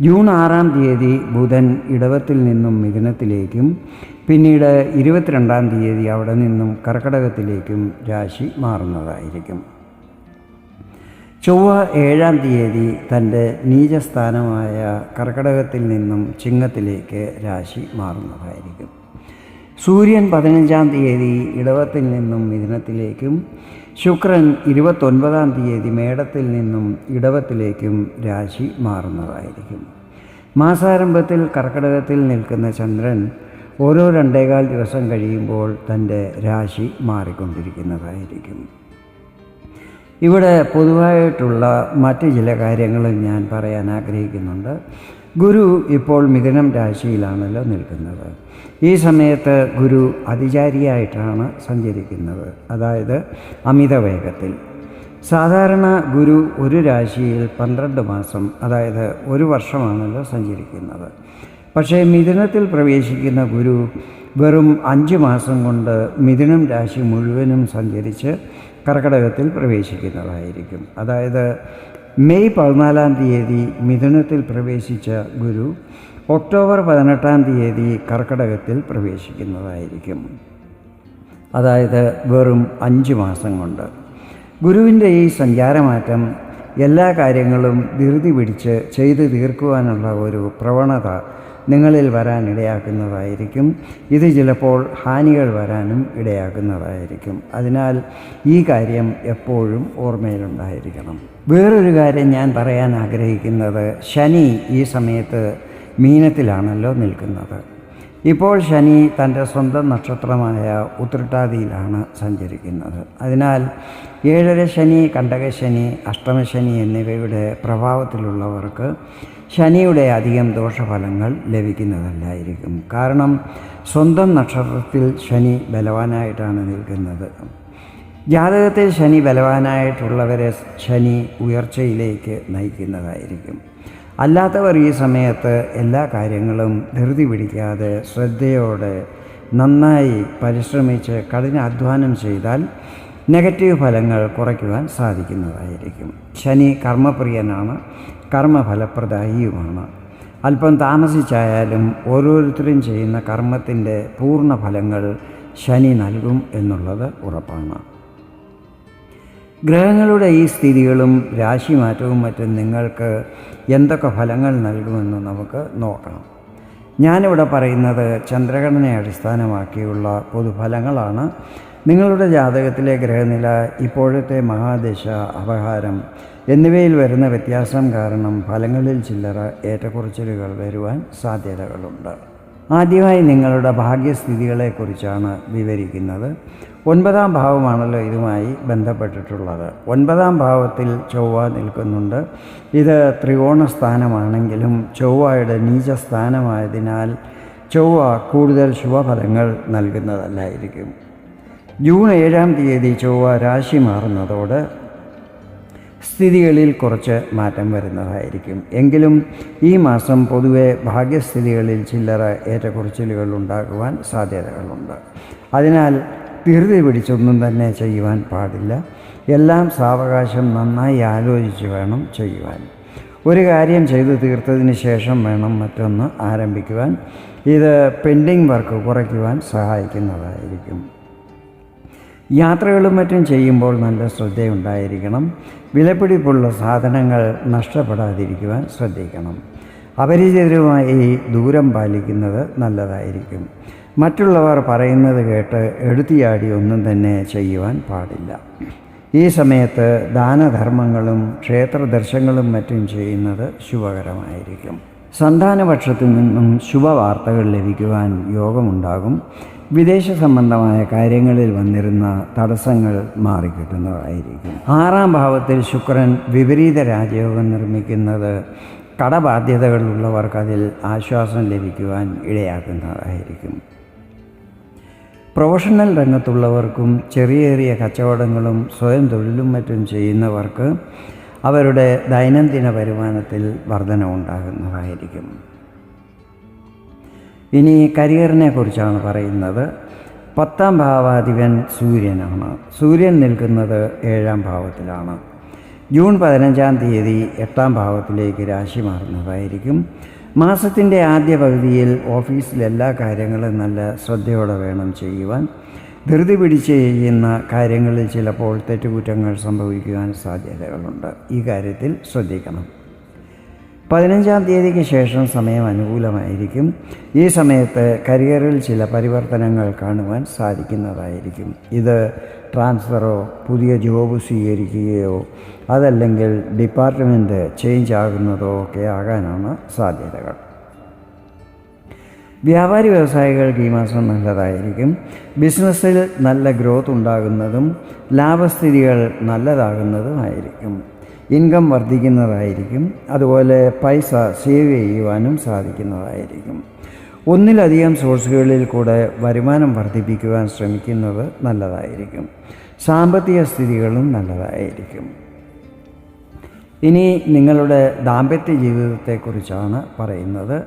June ആറാം തീയതി ബുധൻ ഇടവത്തിൽ നിന്നും മിഥുനത്തിലേക്കും പിന്നീട് ഇരുപത്തിരണ്ടാം തീയതി അവിടെ നിന്നും കർക്കടകത്തിലേക്കും രാശി മാറുന്നതായിരിക്കും. ചൊവ്വ ഏഴാം തീയതി തന്റെ നീചസ്ഥാനമായ കർക്കടകത്തിൽ നിന്നും ചിങ്ങത്തിലേക്ക് രാശി മാറുന്നതായിരിക്കും. സൂര്യൻ പതിനഞ്ചാം തീയതി ഇടവത്തിൽ നിന്നും മിഥുനത്തിലേക്കും ശുക്രൻ ഇരുപത്തൊൻപതാം തീയതി മേടത്തിൽ നിന്നും ഇടവത്തിലേക്കും രാശി മാറുന്നതായിരിക്കും. മാസാരംഭത്തിൽ കർക്കിടകത്തിൽ നിൽക്കുന്ന ചന്ദ്രൻ ഓരോ രണ്ടേകാൽ ദിവസം കഴിയുമ്പോൾ തന്റെ രാശി മാറിക്കൊണ്ടിരിക്കുന്നതായിരിക്കും. ഇവിടെ പൊതുവായിട്ടുള്ള മറ്റ് ചില കാര്യങ്ങളും ഞാൻ പറയാൻ ആഗ്രഹിക്കുന്നുണ്ട്. ഗുരു ഇപ്പോൾ മിഥുനം രാശിയിലാണല്ലോ നിൽക്കുന്നത്. ഈ സമയത്ത് ഗുരു അതിചാരിയായിട്ടാണ് സഞ്ചരിക്കുന്നത്. അതായത് അമിത വേഗത്തിൽ. സാധാരണ ഗുരു ഒരു രാശിയിൽ പന്ത്രണ്ട് മാസം അതായത് ഒരു വർഷമാണല്ലോ സഞ്ചരിക്കുന്നത്. പക്ഷേ മിഥുനത്തിൽ പ്രവേശിക്കുന്ന ഗുരു വെറും അഞ്ച് മാസം കൊണ്ട് മിഥുനം രാശി മുഴുവനും സഞ്ചരിച്ച് കർക്കടകത്തിൽ പ്രവേശിക്കുന്നതായിരിക്കും. അതായത് മെയ് പതിനാലാം തീയതി മിഥുനത്തിൽ പ്രവേശിച്ച ഗുരു ഒക്ടോബർ പതിനെട്ടാം തീയതി കർക്കിടകത്തിൽ പ്രവേശിക്കുന്നതായിരിക്കും. അതായത് വെറും അഞ്ച് മാസം കൊണ്ട്. ഗുരുവിന്റെ ഈ സഞ്ചാരമാറ്റം എല്ലാ കാര്യങ്ങളും ധൃതി പിടിച്ച് ചെയ്തു തീർക്കുവാനുള്ള ഒരു പ്രവണത നിങ്ങളിൽ വരാൻ ഇടയാക്കുന്നതായിരിക്കും. ഇത് ചിലപ്പോൾ ഹാനികൾ വരാനും ഇടയാക്കുന്നതായിരിക്കും. അതിനാൽ ഈ കാര്യം എപ്പോഴും ഓർമ്മയിലുണ്ടായിരിക്കണം. വേറൊരു കാര്യം ഞാൻ പറയാൻ ആഗ്രഹിക്കുന്നത് ശനി ഈ സമയത്ത് മീനത്തിലാണല്ലോ നിൽക്കുന്നത്. ഇപ്പോൾ ശനി തന്റെ സ്വന്തം നക്ഷത്രമായ ഉത്രട്ടാതിയിലാണ് സഞ്ചരിക്കുന്നത്. അതിനാൽ ഏഴര ശനി കണ്ടകശനി അഷ്ടമശനി എന്നിവയുടെ പ്രഭാവത്തിലുള്ളവർക്ക് ശനിയുടെ അധികം ദോഷഫലങ്ങൾ ലഭിക്കുന്നതല്ലായിരിക്കും. കാരണം സ്വന്തം നക്ഷത്രത്തിൽ ശനി ബലവാനായിട്ടാണ് നിൽക്കുന്നത്. ജാതകത്തിൽ ശനി ബലവാനായിട്ടുള്ളവരെ ശനി ഉയർച്ചയിലേക്ക് നയിക്കുന്നതായിരിക്കും. അല്ലാത്തവർ ഈ സമയത്ത് എല്ലാ കാര്യങ്ങളും ധൃതി പിടിക്കാതെ ശ്രദ്ധയോടെ നന്നായി പരിശ്രമിച്ച് കഠിന അധ്വാനം ചെയ്താൽ നെഗറ്റീവ് ഫലങ്ങൾ കുറയ്ക്കുവാൻ സാധിക്കുന്നതായിരിക്കും. ശനി കർമ്മപ്രിയനാണ് കർമ്മഫലപ്രദായിയുമാണ്. അല്പം താമസിച്ചായാലും ഓരോരുത്തരും ചെയ്യുന്ന കർമ്മത്തിന്റെ പൂർണ ഫലങ്ങൾ ശനി നൽകും എന്നുള്ളത് ഉറപ്പാണ്. ഗ്രഹങ്ങളുടെ ഈ സ്ഥിതികളും രാശിമാറ്റവും മറ്റും നിങ്ങൾക്ക് എന്തൊക്കെ ഫലങ്ങൾ നൽകുമെന്ന് നമുക്ക് നോക്കണം. ഞാനിവിടെ പറയുന്നത് ചന്ദ്രഘടനയെ അടിസ്ഥാനമാക്കിയുള്ള പൊതുഫലങ്ങളാണ്. നിങ്ങളുടെ ജാതകത്തിലെ ഗ്രഹനില ഇപ്പോഴത്തെ മഹാദശ അപഹാരം എന്നിവയിൽ വരുന്ന വ്യത്യാസം കാരണം ഫലങ്ങളിൽ ചില്ലറ ഏറ്റക്കുറച്ചിലുകൾ വരുവാൻ സാധ്യതകളുണ്ട്. ആദ്യമായി നിങ്ങളുടെ ഭാഗ്യസ്ഥിതികളെക്കുറിച്ചാണ് വിവരിക്കുന്നത്. ഒൻപതാം ഭാവമാണല്ലോ ഇതുമായി ബന്ധപ്പെട്ടിട്ടുള്ളത്. ഒൻപതാം ഭാവത്തിൽ ചൊവ്വ നിൽക്കുന്നുണ്ട്. ഇത് ത്രികോണ സ്ഥാനമാണെങ്കിലും ചൊവ്വയുടെ നീചസ്ഥാനമായതിനാൽ ചൊവ്വ കൂടുതൽ ശുഭഫലങ്ങൾ നൽകുന്നതല്ലായിരിക്കും. ജൂൺ ഏഴാം തീയതി ചൊവ്വ രാശി മാറുന്നതോടെ സ്ഥിതികളിൽ കുറച്ച് മാറ്റം വരുന്നതായിരിക്കും. എങ്കിലും ഈ മാസം പൊതുവെ ഭാഗ്യസ്ഥിതികളിൽ ചില്ലറ ഏറ്റക്കുറച്ചിലുകൾ ഉണ്ടാകുവാൻ സാധ്യതകളുണ്ട്. അതിനാൽ ധൃതി പിടിച്ചൊന്നും തന്നെ ചെയ്യുവാൻ പാടില്ല. എല്ലാം സാവകാശം നന്നായി ആലോചിച്ച് വേണം ചെയ്യുവാൻ. ഒരു കാര്യം ചെയ്തു തീർത്തതിന് ശേഷം വേണം മറ്റൊന്ന് ആരംഭിക്കുവാൻ. ഇത് പെൻഡിങ് വർക്ക് കുറയ്ക്കുവാൻ സഹായിക്കുന്നതായിരിക്കും. യാത്രകളും മറ്റും ചെയ്യുമ്പോൾ നല്ല ശ്രദ്ധയുണ്ടായിരിക്കണം. വിലപിടിപ്പുള്ള സാധനങ്ങൾ നഷ്ടപ്പെടാതിരിക്കുവാൻ ശ്രദ്ധിക്കണം. അപരിചിതരുമായി ദൂരം പാലിക്കുന്നത് നല്ലതായിരിക്കും. മറ്റുള്ളവർ പറയുന്നത് കേട്ട് എടുത്തിയാടി ഒന്നും തന്നെ ചെയ്യുവാൻ പാടില്ല. ഈ സമയത്ത് ദാനധർമ്മങ്ങളും ക്ഷേത്രദർശനങ്ങളും മറ്റും ചെയ്യുന്നത് ശുഭകരമായിരിക്കും. സന്താനപക്ഷത്തു നിന്നും ശുഭവാർത്തകൾ ലഭിക്കുവാൻ യോഗമുണ്ടാകും. വിദേശ സംബന്ധമായ കാര്യങ്ങളിൽ വന്നിരുന്ന തടസ്സങ്ങൾ മാറിക്കിട്ടുന്നതായിരിക്കും. ആറാം ഭാവത്തിൽ ശുക്രൻ വിപരീത രാജയോഗം നിർമ്മിക്കുന്നത് കടബാധ്യതകളുള്ളവർക്ക് അതിൽ ആശ്വാസം ലഭിക്കുവാൻ ഇടയാക്കുന്നതായിരിക്കും. പ്രൊഫഷണൽ രംഗത്തുള്ളവർക്കും ചെറിയ ചെറിയ കച്ചവടങ്ങളും സ്വയം തൊഴിലും മറ്റും ചെയ്യുന്നവർക്ക് അവരുടെ ദൈനംദിന വരുമാനത്തിൽ വർധനവുണ്ടാകുന്നതായിരിക്കും. ഇനി കരിയറിനെ കുറിച്ചാണ് പറയുന്നത്. പത്താം ഭാവാധിപൻ സൂര്യനാണ്. സൂര്യൻ നിൽക്കുന്നത് ഏഴാം ഭാവത്തിലാണ്. ജൂൺ പതിനഞ്ചാം തീയതി എട്ടാം ഭാവത്തിലേക്ക് രാശി മാറുന്നതായിരിക്കും. മാസത്തിന്റെ ആദ്യ പകുതിയിൽ ഓഫീസിലെ എല്ലാ കാര്യങ്ങളും നല്ല ശ്രദ്ധയോടെ വേണം ചെയ്യുവാൻ. ധൃതി പിടിച്ച് ചെയ്യുന്ന കാര്യങ്ങളിൽ ചിലപ്പോൾ തെറ്റുകുറ്റങ്ങൾ സംഭവിക്കുവാൻ സാധ്യതകളുണ്ട്. ഈ കാര്യത്തിൽ ശ്രദ്ധിക്കണം. പതിനഞ്ചാം തീയതിക്ക് ശേഷം സമയം അനുകൂലമായിരിക്കും. ഈ സമയത്ത് കരിയറിൽ ചില പരിവർത്തനങ്ങൾ കാണുവാൻ സാധിക്കുന്നതായിരിക്കും. ഇത് ട്രാൻസ്ഫറോ പുതിയ ജോബ് സ്വീകരിക്കുകയോ അതല്ലെങ്കിൽ ഡിപ്പാർട്ട്മെന്റ് ചേഞ്ച് ആകുന്നതോ ഒക്കെ ആകാനാണ് സാധ്യതകൾ. വ്യാപാരി വ്യവസായികൾക്ക് ഈ മാസം നല്ലതായിരിക്കും. ബിസിനസ്സിൽ നല്ല ഗ്രോത്ത് ഉണ്ടാകുന്നതും ലാഭസ്ഥിതികൾ നല്ലതാകുന്നതുമായിരിക്കും. ഇൻകം വർദ്ധിക്കുന്നതായിരിക്കും. അതുപോലെ പൈസ സേവ് ചെയ്യുവാനും സാധിക്കുന്നതായിരിക്കും. ഒന്നിലധികം സോഴ്സുകളിൽ കൂടെ വരുമാനം വർദ്ധിപ്പിക്കുവാൻ ശ്രമിക്കുന്നത് നല്ലതായിരിക്കും. സാമ്പത്തിക സ്ഥിതികളും നല്ലതായിരിക്കും. ഇനി നിങ്ങളുടെ ദാമ്പത്യ ജീവിതത്തെക്കുറിച്ചാണ് പറയുന്നത്.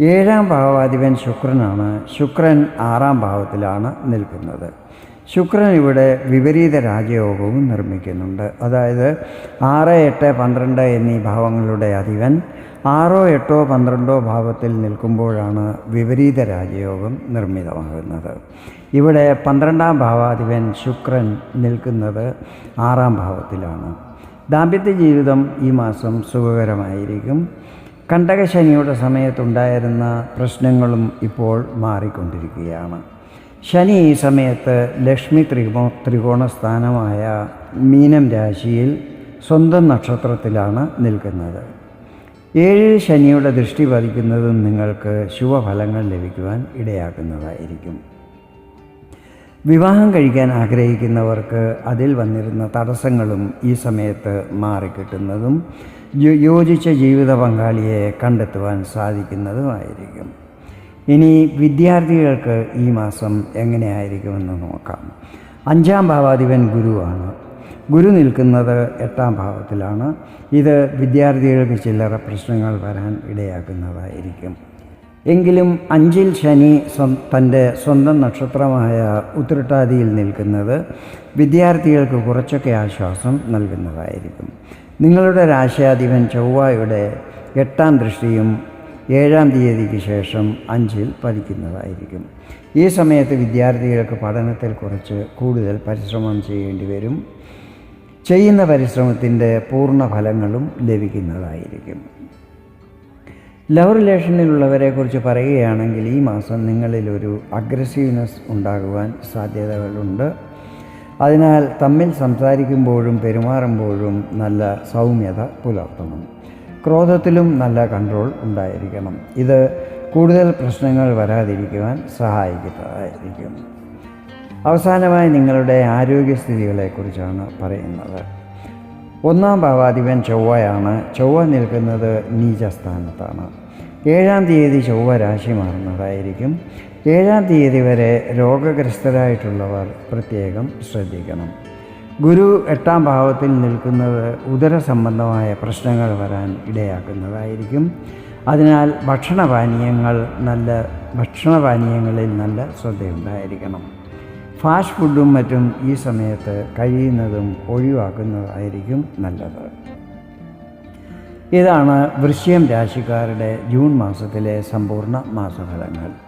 ഏഴാം ഭാവാധിപൻ ശുക്രനാണ്. ശുക്രൻ ആറാം ഭാവത്തിലാണ് നിൽക്കുന്നത്. ശുക്രൻ ഇവിടെ വിപരീത രാജയോഗവും നിർമ്മിക്കുന്നുണ്ട്. അതായത് ആറ് എട്ട് പന്ത്രണ്ട് എന്നീ ഭാവങ്ങളുടെ അധിപൻ ആറോ എട്ടോ പന്ത്രണ്ടോ ഭാവത്തിൽ നിൽക്കുമ്പോഴാണ് വിപരീത രാജയോഗം നിർമ്മിതമാകുന്നത്. ഇവിടെ പന്ത്രണ്ടാം ഭാവാധിപൻ ശുക്രൻ നിൽക്കുന്നത് ആറാം ഭാവത്തിലാണ്. ദാമ്പത്യ ജീവിതം ഈ മാസം സുഖകരമായിരിക്കും. കണ്ടകശനിയുടെ സമയത്തുണ്ടായിരുന്ന പ്രശ്നങ്ങളും ഇപ്പോൾ മാറിക്കൊണ്ടിരിക്കുകയാണ്. ശനി ഈ സമയത്ത് ലക്ഷ്മി ത്രികോ ത്രികോണ സ്ഥാനമായ മീനം രാശിയിൽ സ്വന്തം നക്ഷത്രത്തിലാണ് നിൽക്കുന്നത്. ഏഴ് ശനിയുടെ ദൃഷ്ടി പതിക്കുന്നതും നിങ്ങൾക്ക് ശുഭഫലങ്ങൾ ലഭിക്കുവാൻ ഇടയാക്കുന്നതായിരിക്കും. വിവാഹം കഴിക്കാൻ ആഗ്രഹിക്കുന്നവർക്ക് അതിൽ വന്നിരുന്ന തടസ്സങ്ങളും ഈ സമയത്ത് മാറിക്കിട്ടുന്നതും യോജിച്ച ജീവിത പങ്കാളിയെ കണ്ടെത്തുവാൻ സാധിക്കുന്നതുമായിരിക്കും. ഇനി വിദ്യാർത്ഥികൾക്ക് ഈ മാസം എങ്ങനെയായിരിക്കുമെന്ന് നോക്കാം. അഞ്ചാം ഭാവാധിപൻ ഗുരുവാണ്. ഗുരു നിൽക്കുന്നത് എട്ടാം ഭാവത്തിലാണ്. ഇത് വിദ്യാർത്ഥികൾക്ക് ചില്ലറ പ്രശ്നങ്ങൾ വരാൻ ഇടയാക്കുന്നതായിരിക്കും. എങ്കിലും അഞ്ചിൽ ശനി തന്റെ സ്വന്തം നക്ഷത്രമായ ഉത്രട്ടാതിയിൽ നിൽക്കുന്നത് വിദ്യാർത്ഥികൾക്ക് കുറച്ചൊക്കെ ആശ്വാസം നൽകുന്നതായിരിക്കും. നിങ്ങളുടെ രാശിയാധിപൻ ചൊവ്വായുടെ എട്ടാം ദൃഷ്ടിയും ഏഴാം തീയതിക്ക് ശേഷം അഞ്ചിൽ പതിക്കുന്നതായിരിക്കും ഈ സമയത്ത് വിദ്യാർത്ഥികൾക്ക് പഠനത്തിൽ കുറച്ച് കൂടുതൽ പരിശ്രമം ചെയ്യേണ്ടി വരും. ചെയ്യുന്ന പരിശ്രമത്തിന്റെ പൂർണ ഫലങ്ങളും ലഭിക്കുന്നതായിരിക്കും. ലവ് റിലേഷനിലുള്ളവരെക്കുറിച്ച് പറയുകയാണെങ്കിൽ ഈ മാസം നിങ്ങളിലൊരു അഗ്രസീവ്നെസ് ഉണ്ടാകുവാൻ സാധ്യതകളുണ്ട്. അതിനാൽ തമ്മിൽ സംസാരിക്കുമ്പോഴും പെരുമാറുമ്പോഴും നല്ല സൗമ്യത പുലർത്തണം. ക്രോധത്തിലും നല്ല കൺട്രോൾ ഉണ്ടായിരിക്കണം. ഇത് കൂടുതൽ പ്രശ്നങ്ങൾ വരാതിരിക്കുവാൻ സഹായിക്കുന്നതായിരിക്കും. അവസാനമായി നിങ്ങളുടെ ആരോഗ്യസ്ഥിതികളെക്കുറിച്ചാണ് പറയുന്നത്. ഒന്നാം ഭാവാധിപൻ ചൊവ്വയാണ്. ചൊവ്വ നിൽക്കുന്നത് നീചസ്ഥാനത്താണ്. ഏഴാം തീയതി ചൊവ്വ രാശി മാറുന്നതായിരിക്കും. ഏഴാം തീയതി വരെ രോഗഗ്രസ്തരായിട്ടുള്ളവർ പ്രത്യേകം ശ്രദ്ധിക്കണം. ഗുരു എട്ടാം ഭാവത്തിൽ നിൽക്കുന്നത് ഉദര സംബന്ധമായ പ്രശ്നങ്ങൾ വരാൻ ഇടയാക്കുന്നതായിരിക്കും. അതിനാൽ ഭക്ഷണപാനീയങ്ങൾ നല്ല ഭക്ഷണപാനീയങ്ങളിൽ നല്ല ശ്രദ്ധയുണ്ടായിരിക്കണം. ഫാസ്റ്റ് ഫുഡും മറ്റും ഈ സമയത്ത് കഴിയുന്നതും ഒഴിവാക്കുന്നതായിരിക്കും നല്ലത്. ഇതാണ് വൃശ്യം രാശിക്കാരുടെ ജൂൺ മാസത്തിലെ സമ്പൂർണ മാസഫലങ്ങൾ.